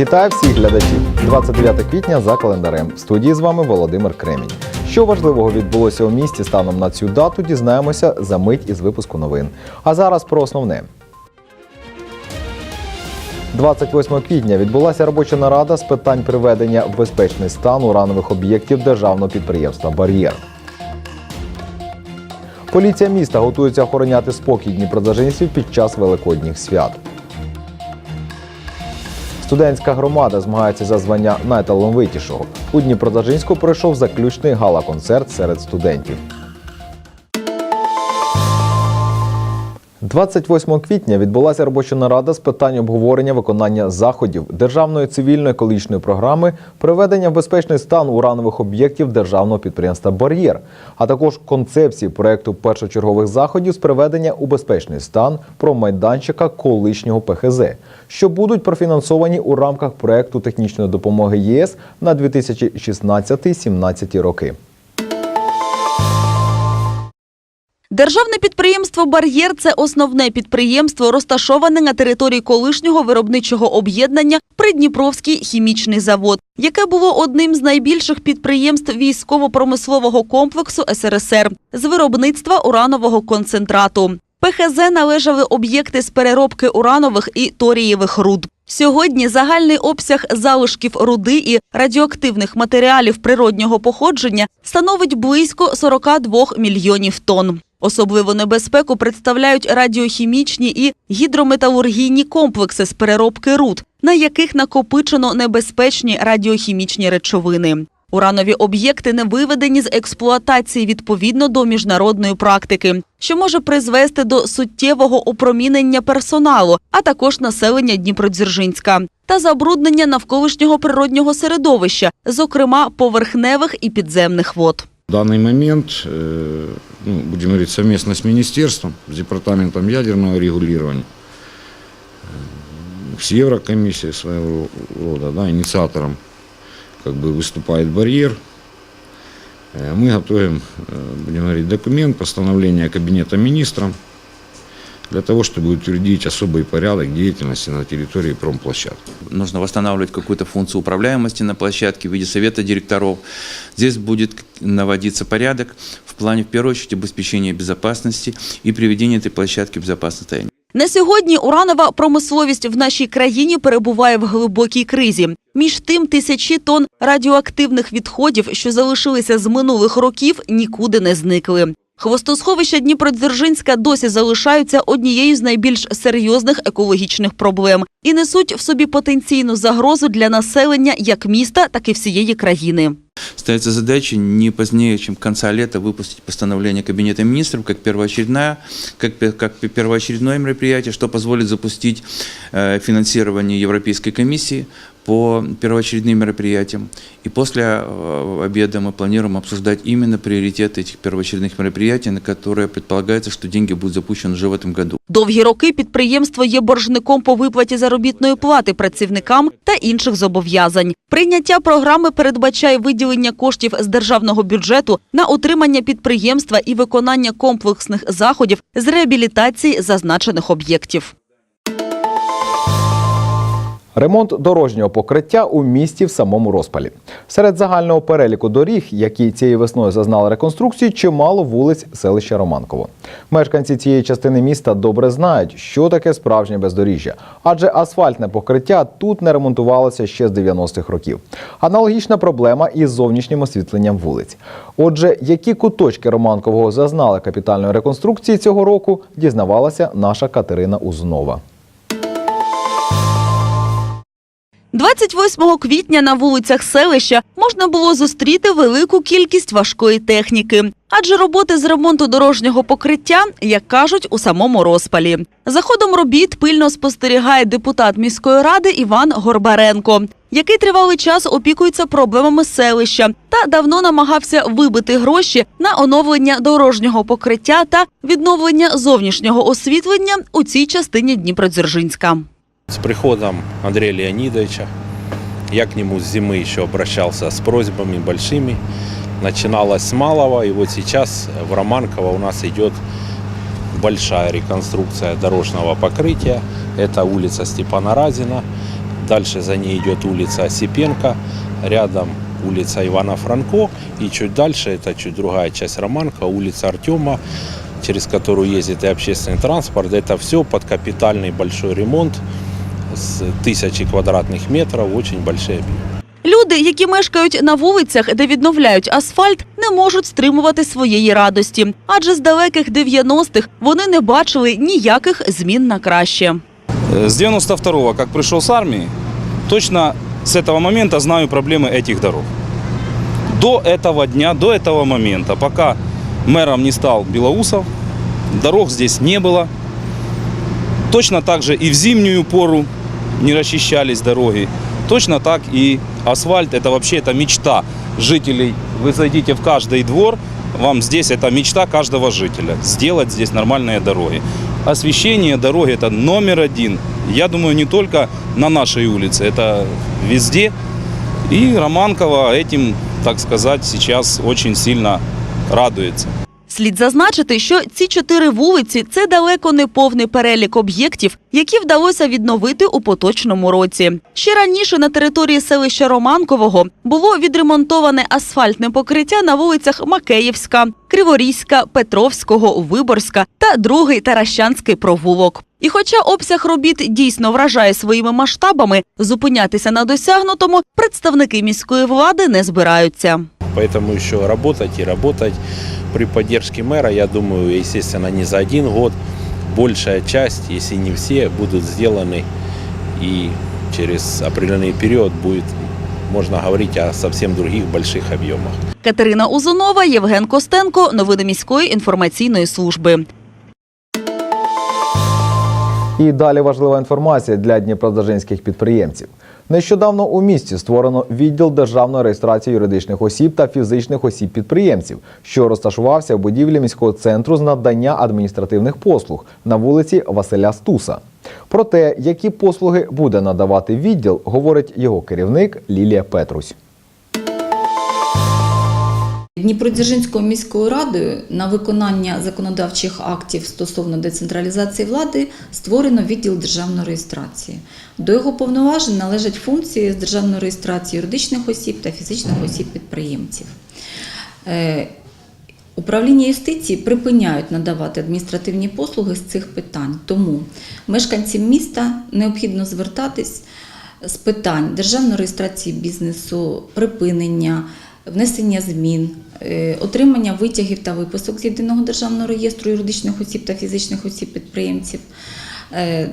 Вітаю всіх глядачів! 29 квітня за календарем. В студії з вами Володимир Кремінь. Що важливого відбулося у місті станом на цю дату, дізнаємося за мить із випуску новин. А зараз про основне. 28 квітня відбулася робоча нарада з питань приведення в безпечний стан уранових об'єктів державного підприємства Бар'єр. Поліція міста готується охороняти спокій дніпродзержинців під час великодніх свят. Студентська громада змагається за звання найталановитішого. У Дніпродажинську пройшов заключний гала-концерт серед студентів. 28 квітня відбулася робоча нарада з питань обговорення виконання заходів державної цивільно-екологічної програми приведення в безпечний стан уранових об'єктів державного підприємства Бар'єр, а також концепції проекту першочергових заходів з приведення у безпечний стан промайданчика колишнього ПХЗ, що будуть профінансовані у рамках проекту технічної допомоги ЄС на 2016-17 роки. Державне підприємство Бар'єр це основне підприємство, розташоване на території колишнього виробничого об'єднання Придніпровський хімічний завод, яке було одним з найбільших підприємств військово-промислового комплексу СРСР з виробництва уранового концентрату. ПХЗ належали об'єкти з переробки уранових і торієвих руд. Сьогодні загальний обсяг залишків руди і радіоактивних матеріалів природнього походження становить близько 42 мільйонів тонн. Особливу небезпеку представляють радіохімічні і гідрометалургійні комплекси з переробки руд, на яких накопичено небезпечні радіохімічні речовини. Уранові об'єкти не виведені з експлуатації відповідно до міжнародної практики, що може призвести до суттєвого опромінення персоналу, а також населення Дніпродзержинська та забруднення навколишнього природнього середовища, зокрема поверхневих і підземних вод. В данный момент, э, ну, будем говорить, совместно с министерством, с департаментом ядерного регулирования, э, с Еврокомиссией своего рода, да, инициатором Как бы выступает барьер. Э, Мы готовим, э, будем говорить, документ постановления Кабинета министров для того, чтобы утвердить особый порядок деятельности на территории промплощадки. нужно восстанавливать какую-то функцию управляемости на площадке в виде совета директоров. Здесь будет наводиться порядок в плане, в первую очередь, обеспечения безопасности и приведения этой площадки в безопасное состояние. На сьогодні уранова промисловість в нашій країні перебуває в глибокій кризі. Між тим, тисячі тонн радіоактивних відходів, що залишилися з минулих років, нікуди не зникли. Хвостосховища Дніпродзержинська досі залишаються однією з найбільш серйозних екологічних проблем і несуть в собі потенційну загрозу для населення як міста, так і всієї країни. Ставится задача не позднее, чем конца лета выпустить постановление Кабинета министров как первоочередная, как, как первоочередное мероприятие, что позволит запустить э, финансирование Европейской комиссии по первоочередным мероприятиям. И после э, обеда мы планируем обсуждать именно приоритеты этих первоочередных мероприятий, на которые предполагается, что деньги будут запущены уже в этом году. Довгі роки підприємство є боржником по виплаті заробітної плати працівникам та інших зобов'язань. Прийняття програми передбачає виділення коштів з державного бюджету на утримання підприємства і виконання комплексних заходів з реабілітації зазначених об'єктів. Ремонт дорожнього покриття у місті в самому розпалі. Серед загального переліку доріг, які цієї весною зазнали реконструкції, чимало вулиць селища Романково. Мешканці цієї частини міста добре знають, що таке справжнє бездоріжжя, адже асфальтне покриття тут не ремонтувалося ще з 90-х років. Аналогічна проблема із зовнішнім освітленням вулиць. Отже, які куточки Романкового зазнали капітальної реконструкції цього року, дізнавалася наша Катерина Узнова. 28 квітня на вулицях селища можна було зустріти велику кількість важкої техніки. Адже роботи з ремонту дорожнього покриття, як кажуть, у самому розпалі. За ходом робіт пильно спостерігає депутат міської ради Іван Горбаренко, який тривалий час опікується проблемами селища та давно намагався вибити гроші на оновлення дорожнього покриття та відновлення зовнішнього освітлення у цій частині Дніпродзержинська. С приходом Андрея Леонидовича я к нему с зимы еще обращался с просьбами большими. Начиналось с малого, и вот сейчас в Романково у нас идет большая реконструкция дорожного покрытия. Это улица Степана Разина, Дальше за ней идет улица Осипенко, рядом улица Ивана Франко. И чуть дальше, это чуть другая часть Романка, улица Артема, через которую ездит и общественный транспорт. Это все под капитальный большой ремонт с тысячи квадратных метров, очень большие объемы. Люди, які мешкають на вулицях, де відновляють асфальт, не можуть стримувати своєї радості. Адже з далеких 90-х вони не бачили ніяких змін на краще. Э, С 92-го, как пришел с армии, точно с этого момента знаю проблемы этих дорог. До этого дня, до этого момента, пока мэром не стал Белоусов, дорог здесь не было. Точно так же и в зимнюю пору Не расчищались дороги. Точно так и асфальт – это вообще это мечта жителей. Вы зайдите в каждый двор, вам здесь это мечта каждого жителя – сделать здесь нормальные дороги. Освещение дороги – это номер один. Я думаю, не только на нашей улице, это везде. И Романкова этим, так сказать, сейчас очень сильно радуется. Слід зазначити, що ці чотири вулиці – це далеко не повний перелік об'єктів, які вдалося відновити у поточному році. Ще раніше на території селища Романкового було відремонтоване асфальтне покриття на вулицях Макеївська, Криворізька, Петровського, Виборська та другий Таращанський провулок. І хоча обсяг робіт дійсно вражає своїми масштабами, зупинятися на досягнутому представники міської влади не збираються. Поэтому еще работать и работать при поддержке мэра, я думаю, естественно, не за один год. Большая часть, если не все, будут сделаны и через определенный период будет, можно говорить о совсем других больших объемах. Катерина Узунова, Євген Костенко. Новини міської інформаційної служби. І далі важлива інформація для дніпродзержинських підприємців. Нещодавно у місті створено відділ державної реєстрації юридичних осіб та фізичних осіб підприємців, що розташувався в будівлі міського центру з надання адміністративних послуг на вулиці Василя Стуса. Про те, які послуги буде надавати відділ, говорить його керівник Лілія Петрусь. Дніпродзержинською міською радою на виконання законодавчих актів стосовно децентралізації влади створено відділ державної реєстрації. До його повноважень належать функції з державної реєстрації юридичних осіб та фізичних осіб підприємців. Е, Управління юстиції припиняють надавати адміністративні послуги з цих питань. Тому мешканцям міста необхідно звертатись з питань державної реєстрації бізнесу, припинення, внесення змін, е, отримання витягів та виписок з єдиного державного реєстру юридичних осіб та фізичних осіб підприємців. е,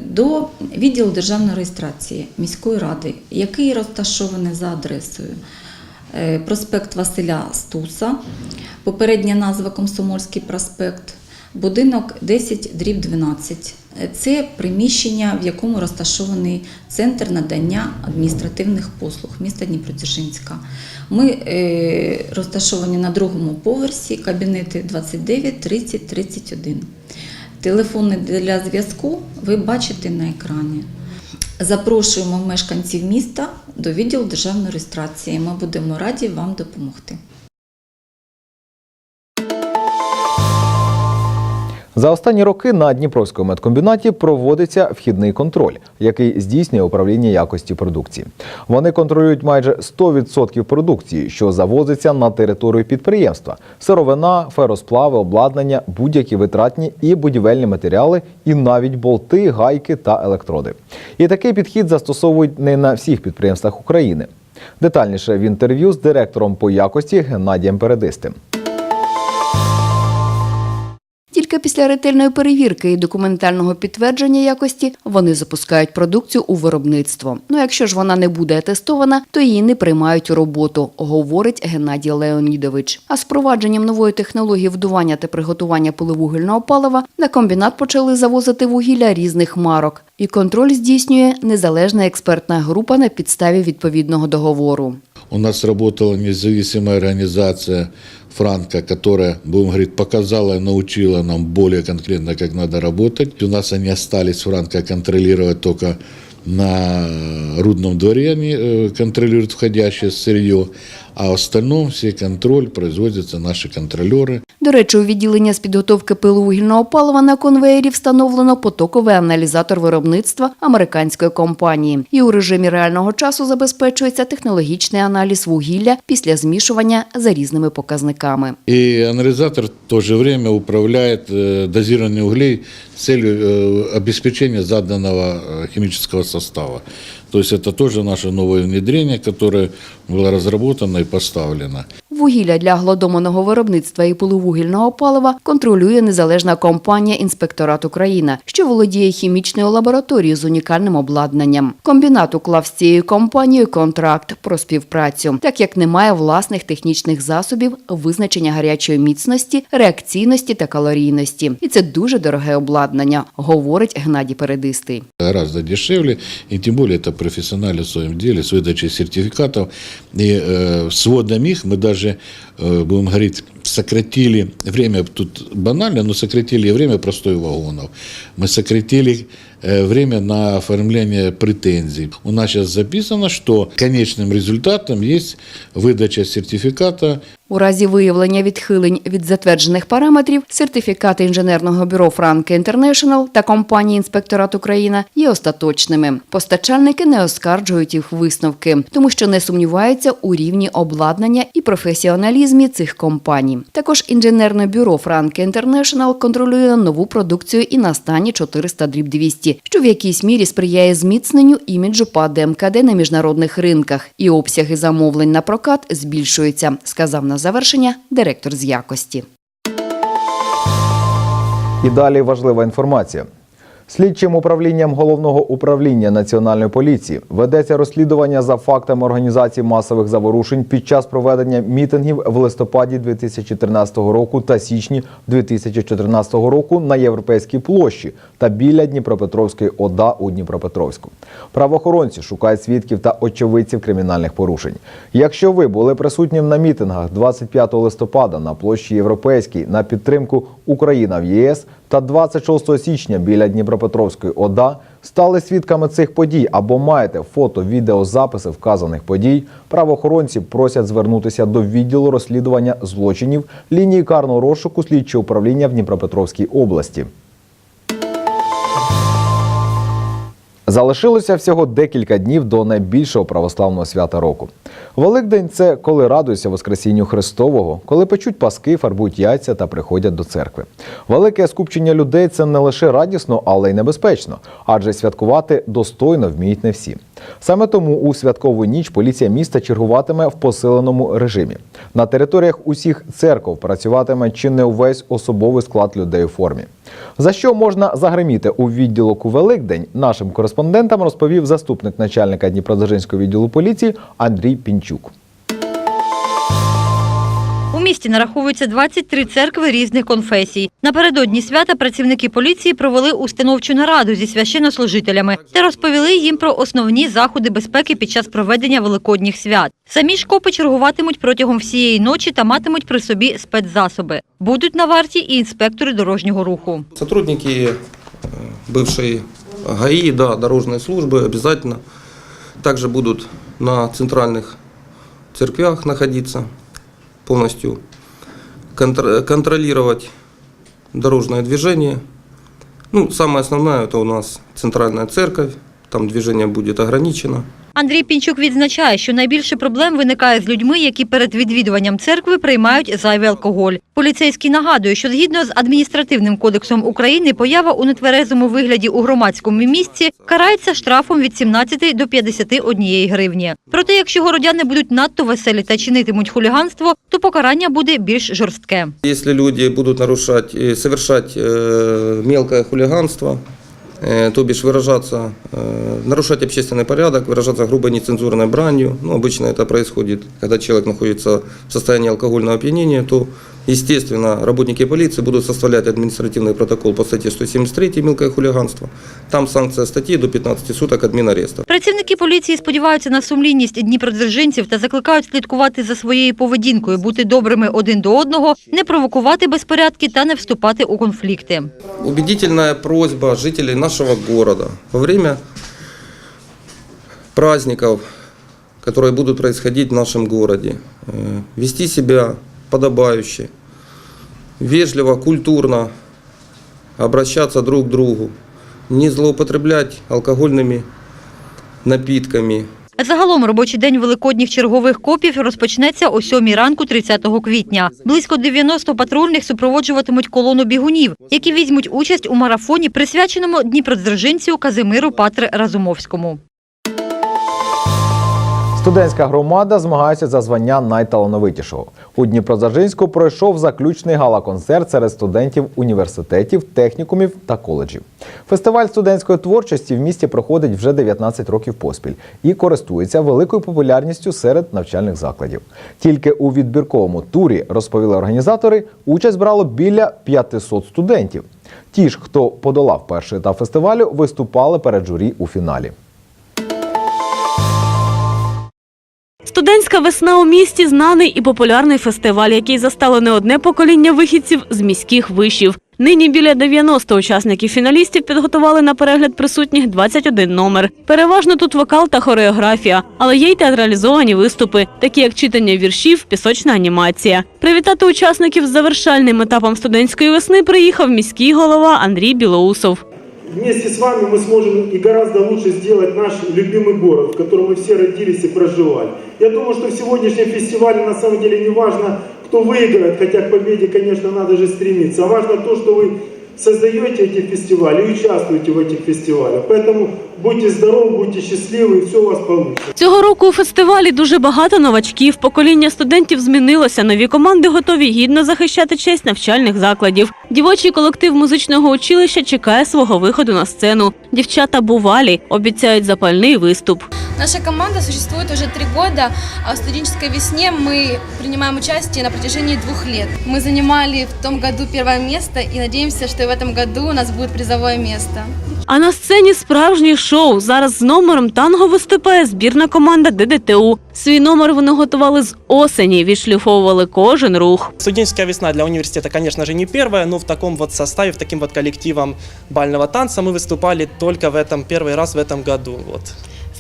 До відділу державної реєстрації міської ради, який розташований за адресою е, проспект Василя Стуса, попередня назва Комсомольський проспект, будинок 10 дріб 12. Е, Це приміщення, в якому розташований центр надання адміністративних послуг міста Дніпродзержинська. Ми е, розташовані на другому поверсі, кабінети 29, 30, 31. Телефони для зв'язку ви бачите на екрані. Запрошуємо мешканців міста до відділу державної реєстрації. Ми будемо раді вам допомогти. За останні роки на Дніпровському медкомбінаті проводиться вхідний контроль, який здійснює управління якості продукції. Вони контролюють майже 100% продукції, що завозиться на територію підприємства: сировина, феросплави, обладнання, будь-які витратні і будівельні матеріали, і навіть болти, гайки та електроди. І такий підхід застосовують не на всіх підприємствах України. Детальніше в інтерв'ю з директором по якості Геннадієм Передистим. Тільки після ретельної перевірки і документального підтвердження якості вони запускають продукцію у виробництво. Ну якщо ж вона не буде атестована, то її не приймають у роботу, говорить Геннадій Леонідович. А з впровадженням нової технології вдування та приготування поливугільного палива на комбінат почали завозити вугілля різних марок. І контроль здійснює незалежна експертна група на підставі відповідного договору. У нас работала независимая организация Франка, которая, будем говорить, показала и научила нам более конкретно, как надо работать. У нас они остались Франка контролировать только на рудном дворе, они э, контролируют входящее сырье а в остальном все контроль производятся наши контролеры. До речі, у відділення з підготовки пиловугільного палива на конвеєрі встановлено потоковий аналізатор виробництва американської компанії. І у режимі реального часу забезпечується технологічний аналіз вугілля після змішування за різними показниками. И анализатор в то же время управляет э, дозированием углей с целью э, обеспечения заданного э, химического состава. То есть это тоже наше новое внедрение, которое было разработано и поставлено. Вугілля для глодоманого виробництва і пиловугільного палива контролює незалежна компанія Інспекторат Україна, що володіє хімічною лабораторією з унікальним обладнанням. Комбінат уклав з цією компанією контракт про співпрацю, так як немає власних технічних засобів визначення гарячої міцності, реакційності та калорійності. І це дуже дороге обладнання, говорить Геннадій Передистий. гораздо дешевле, и тем более это профессионалы в своем деле с выдачей сертификатов. И э, с вводом их мы даже, э, будем говорить, сократили время, тут банально, но сократили время простой вагонов. Мы сократили э, время на оформление претензий. У нас сейчас записано, что конечным результатом есть выдача сертификата У разі виявлення відхилень від затверджених параметрів сертифікати інженерного бюро Франке Інтернешнл та компанії Інспекторат Україна є остаточними. Постачальники не оскаржують їх висновки, тому що не сумніваються у рівні обладнання і професіоналізмі цих компаній. Також інженерне бюро Франки Інтернешнл контролює нову продукцію і на стані 400 дріб 200, що в якійсь мірі сприяє зміцненню іміджу ПАД МКД на міжнародних ринках, і обсяги замовлень на прокат збільшуються, сказав на завершення директор з якості. І далі важлива інформація. Слідчим управлінням головного управління національної поліції ведеться розслідування за фактами організації масових заворушень під час проведення мітингів в листопаді 2013 року та січні 2014 року на Європейській площі та біля Дніпропетровської ОДА у Дніпропетровську. Правоохоронці шукають свідків та очевидців кримінальних порушень. Якщо ви були присутнім на мітингах 25 листопада на площі Європейській на підтримку Україна в ЄС та 26 січня біля Дніпропетровської ОДА стали свідками цих подій або маєте фото, відеозаписи вказаних подій, правоохоронці просять звернутися до відділу розслідування злочинів лінії карного розшуку слідчого управління в Дніпропетровській області. Залишилося всього декілька днів до найбільшого православного свята року. Великдень це коли радуються Воскресінню Христового, коли печуть паски, фарбують яйця та приходять до церкви. Велике скупчення людей це не лише радісно, але й небезпечно, адже святкувати достойно вміють не всі. Саме тому у святкову ніч поліція міста чергуватиме в посиленому режимі. На територіях усіх церков працюватиме чи не увесь особовий склад людей у формі. За що можна загриміти у відділок у Великдень, нашим кореспондентам розповів заступник начальника Дніпродзержинського відділу поліції Андрій Пінчук У місті нараховується 23 церкви різних конфесій. Напередодні свята працівники поліції провели установчу нараду зі священнослужителями та розповіли їм про основні заходи безпеки під час проведення великодніх свят. Самі ж копи чергуватимуть протягом всієї ночі та матимуть при собі спецзасоби. Будуть на варті і інспектори дорожнього руху. Сотрудники э, бывшей ГАИ, да, дорожной службы обязательно также будут на центральных церквях находиться, Полностью контр- контролировать дорожное движение. Ну, самое основное это у нас центральная церковь, там движение будет ограничено. Андрій Пінчук відзначає, що найбільше проблем виникає з людьми, які перед відвідуванням церкви приймають зайвий алкоголь. Поліцейський нагадує, що згідно з адміністративним кодексом України поява у нетверезому вигляді у громадському місці карається штрафом від 17 до 51 гривні. Проте, якщо городяни будуть надто веселі та чинитимуть хуліганство, то покарання буде більш жорстке. Если люди будут нарушать, э, совершать э, мелкое хулиганство, э, то бишь выражаться, э, нарушать общественный порядок, выражаться грубой нецензурной бранью, ну, обычно это происходит, когда человек находится в состоянии алкогольного опьянения, то, естественно, работники полиции будут составлять административный протокол по статье 173 «Мелкое хулиганство». Там санкция статьи до 15 суток админареста. Працівники поліції сподіваються на сумлінність дніпродзержинців та закликають слідкувати за своєю поведінкою, бути добрими один до одного, не провокувати безпорядки та не вступати у конфлікти. Убедительная просьба жителей нашего города во время праздников, которые будут происходить в нашем городе. Э, Вести себя подобающе, вежливо, культурно, обращаться друг к другу, не злоупотреблять алкогольными напитками, Загалом робочий день великодніх чергових копів розпочнеться о 7 ранку 30 квітня. Близько 90 патрульних супроводжуватимуть колону бігунів, які візьмуть участь у марафоні, присвяченому Дніпродзержинцю Казимиру Патри Разумовському. Студентська громада змагається за звання найталановитішого. У Дніпродзержинську пройшов заключний гала-концерт серед студентів університетів, технікумів та коледжів. Фестиваль студентської творчості в місті проходить вже 19 років поспіль і користується великою популярністю серед навчальних закладів. Тільки у відбірковому турі, розповіли організатори, участь брало біля 500 студентів. Ті ж, хто подолав перший етап фестивалю, виступали перед журі у фіналі. Студентська весна у місті знаний і популярний фестиваль, який застало не одне покоління вихідців з міських вишів. Нині біля 90 учасників фіналістів підготували на перегляд присутніх 21 номер. Переважно тут вокал та хореографія, але є й театралізовані виступи, такі як читання віршів, пісочна анімація. Привітати учасників з завершальним етапом студентської весни приїхав міський голова Андрій Білоусов Вместе с вами мы сможем и гораздо лучше сделать наш любимый город, в котором мы все родились и проживали. Я думаю, что в сегодняшнем фестивале на самом деле не важно, кто выиграет, хотя к победе, конечно, надо же стремиться, а важно то, что вы создаете эти фестивали и участвуете в этих фестивалях. Поэтому будьте здоровы, будьте счастливы, и все у вас получится. Цього року у фестивалі дуже багато новачків. Покоління студентів змінилося. Нові команди готові гідно захищати честь навчальних закладів. Дівочий колектив музичного училища чекає свого виходу на сцену. Дівчата бувалі, обіцяють запальний виступ. Наша команда существует уже три года, а в студенческой весне мы принимаем участие на протяжении двух лет. Мы занимали в том году первое место и надеемся, что и в этом году у нас будет призовое место. А на сцені справжнє шоу. Зараз з номером танго виступає збірна команда ДДТУ. Свій номер вони готували з осені, відшліфовували кожен рух. Студенческая весна для университета, конечно же, не первая, но в таком вот составе, в таким вот коллективом бального танца мы выступали только в этом первый раз в этом году. Вот.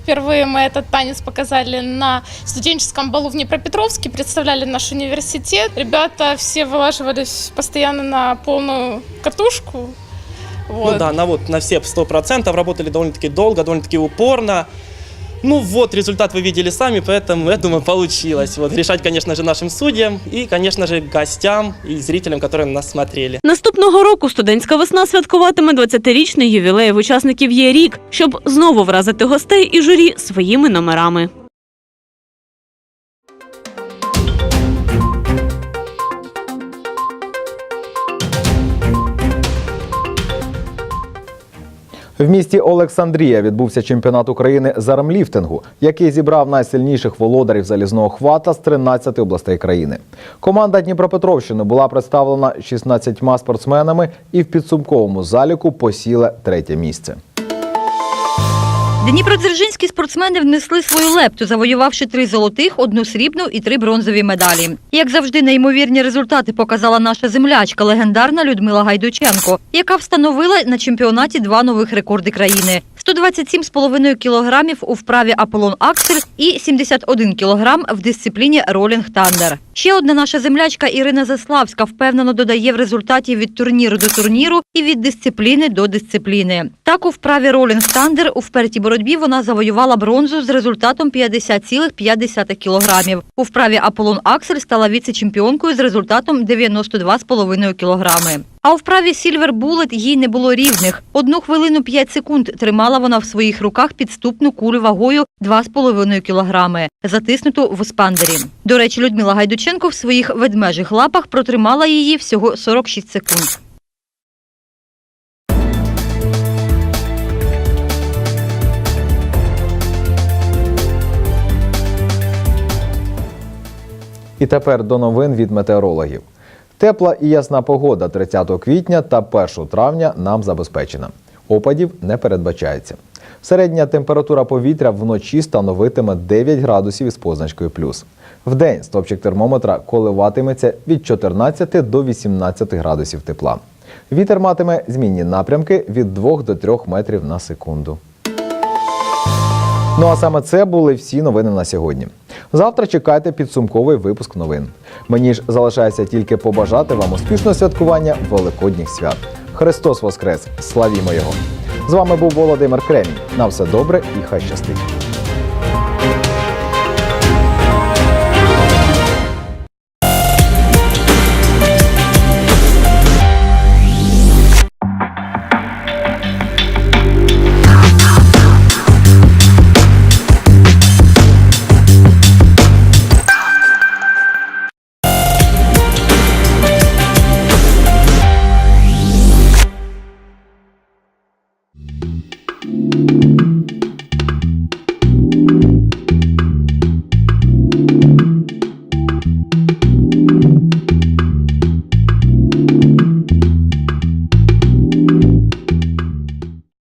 Впервые мы этот танец показали на студенческом балу в Днепропетровске, представляли наш университет. Ребята все вылаживались постоянно на полную катушку. Вот. Ну да, на вот на все 100% работали довольно-таки долго, довольно-таки упорно. Ну вот, результат вы видели сами, поэтому, я думаю, получилось. Вот, решать, конечно же, нашим судьям и, конечно же, гостям и зрителям, которые нас смотрели. Наступного року студентська весна святкуватиме 20-річний ювілей. В учасників є рік, щоб знову вразити гостей і журі своїми номерами. В місті Олександрія відбувся чемпіонат України з армліфтингу, який зібрав найсильніших володарів залізного хвата з 13 областей країни. Команда Дніпропетровщини була представлена 16 спортсменами і в підсумковому заліку посіла третє місце. Дніпродзержинські спортсмени внесли свою лепту, завоювавши три золотих, одну срібну і три бронзові медалі. Як завжди, неймовірні результати показала наша землячка, легендарна Людмила Гайдученко, яка встановила на чемпіонаті два нових рекорди країни. 127,5 кілограмів у вправі Аполлон Аксель і 71 кілограм в дисципліні Ролінг Тандер. Ще одна наша землячка Ірина Заславська впевнено додає в результаті від турніру до турніру і від дисципліни до дисципліни. Так у вправі Ролінг Тандер у впертій боротьбі вона завоювала бронзу з результатом 50,5 кілограмів. У вправі Аполлон Аксель стала віце-чемпіонкою з результатом 92,5 кілограми. А у вправі Сільвер Булет їй не було рівних. Одну хвилину 5 секунд тримала вона в своїх руках підступну кулю вагою 2,5 кілограми, затиснуту в еспандері. До речі, Людмила Гайдученко в своїх ведмежих лапах протримала її всього 46 секунд. І тепер до новин від метеорологів. Тепла і ясна погода 30 квітня та 1 травня нам забезпечена. Опадів не передбачається. Середня температура повітря вночі становитиме 9 градусів із позначкою плюс. Вдень стопчик термометра коливатиметься від 14 до 18 градусів тепла. Вітер матиме змінні напрямки від 2 до 3 метрів на секунду. Ну а саме це були всі новини на сьогодні. Завтра чекайте підсумковий випуск новин. Мені ж залишається тільки побажати вам успішного святкування Великодніх свят. Христос Воскрес! Славімо Його! З вами був Володимир Кремінь. На все добре і хай щастить!